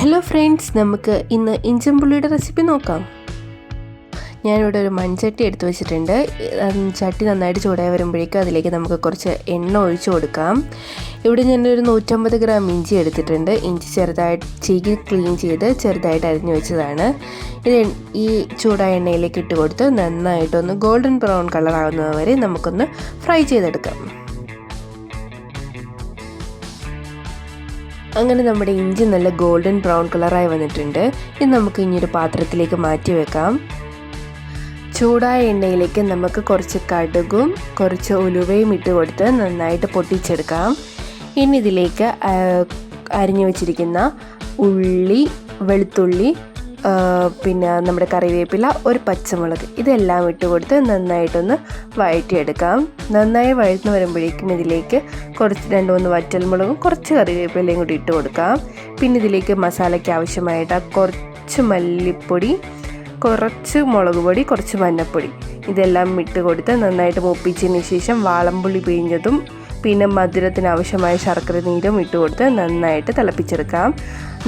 Hello friends നമുക്ക് ഇന്ന് ഇഞ്ചമ്പുള്ളിയുടെ recipe നോക്കാം. ഞാനിവിടെ ഒരു മൺചട്ടി എടുത്തു വെച്ചിട്ടുണ്ട്. ചട്ടി നന്നായിട്ട് ചൂടായി വരുമ്പോഴേക്കും അതിലേക്ക് നമുക്ക് കുറച്ച് എണ്ണ ഒഴിച്ചു കൊടുക്കാം. ഇവിടെ ഞാനൊരു നൂറ്റമ്പത് ഗ്രാം ഇഞ്ചി എടുത്തിട്ടുണ്ട്. ഇഞ്ചി ചെറുതായിട്ട് ചീകി ക്ലീൻ ചെയ്ത് ചെറുതായിട്ട് അരിഞ്ഞു വെച്ചതാണ്. ഇത് ഈ ചൂടായ എണ്ണയിലേക്ക് ഇട്ട് കൊടുത്ത് നന്നായിട്ടൊന്ന് ഗോൾഡൻ ബ്രൗൺ കളർ വരെ നമുക്കൊന്ന് ഫ്രൈ ചെയ്തെടുക്കാം. അങ്ങനെ നമ്മുടെ ഇഞ്ചി നല്ല ഗോൾഡൻ ബ്രൗൺ കളറായി വന്നിട്ടുണ്ട്. ഇത് നമുക്ക് ഇനി ഒരു പാത്രത്തിലേക്ക് മാറ്റി വെക്കാം. ചൂടായ എണ്ണയിലേക്ക് നമുക്ക് കുറച്ച് കടുകും കുറച്ച് ഉലുവയും ഇട്ട് കൊടുത്ത് നന്നായിട്ട് പൊട്ടിച്ചെടുക്കാം. ഇനി ഇതിലേക്ക് അരിഞ്ഞു വെച്ചിരിക്കുന്ന ഉള്ളി വെളുത്തുള്ളി പിന്നെ നമ്മുടെ കറിവേപ്പില ഒരു പച്ചമുളക് ഇതെല്ലാം ഇട്ട് കൊടുത്ത് നന്നായിട്ടൊന്ന് വഴറ്റിയെടുക്കാം. നന്നായി വഴറ്റുന്ന വരുമ്പോഴേക്കും ഇതിലേക്ക് കുറച്ച് രണ്ട് മൂന്ന് വറ്റൽമുളകും കുറച്ച് കറിവേപ്പിലയും കൂടി ഇട്ട് കൊടുക്കാം. പിന്നെ ഇതിലേക്ക് മസാലയ്ക്ക് ആവശ്യമായിട്ട് കുറച്ച് മല്ലിപ്പൊടി കുറച്ച് മുളക് പൊടി കുറച്ച് മഞ്ഞൾപ്പൊടി ഇതെല്ലാം ഇട്ട് കൊടുത്ത് നന്നായിട്ട് മൂപ്പിച്ചതിന് ശേഷം വാളംപുള്ളി പിഴിഞ്ഞതും പിന്നെ മധുരത്തിന് ആവശ്യമായ ശർക്കര നീരും ഇട്ട് കൊടുത്ത് നന്നായിട്ട് തിളപ്പിച്ചെടുക്കാം.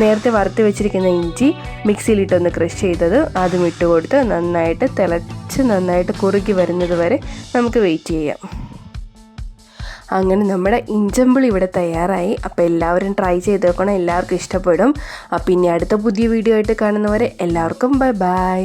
നേരത്തെ വറുത്ത് വെച്ചിരിക്കുന്ന ഇഞ്ചി മിക്സിയിലിട്ടൊന്ന് ക്രഷ് ചെയ്തത് അതും ഇട്ട് കൊടുത്ത് നന്നായിട്ട് തിളച്ച് നന്നായിട്ട് കുറുകി വരുന്നത് വരെ നമുക്ക് വെയിറ്റ് ചെയ്യാം. അങ്ങനെ നമ്മുടെ ഇഞ്ചമ്പിളി ഇവിടെ തയ്യാറായി. അപ്പോൾ എല്ലാവരും ട്രൈ ചെയ്ത് നോക്കണം. എല്ലാവർക്കും ഇഷ്ടപ്പെടും. പിന്നെ അടുത്ത പുതിയ വീഡിയോ ആയിട്ട് കാണുന്നവരെ എല്ലാവർക്കും ബൈ ബൈ.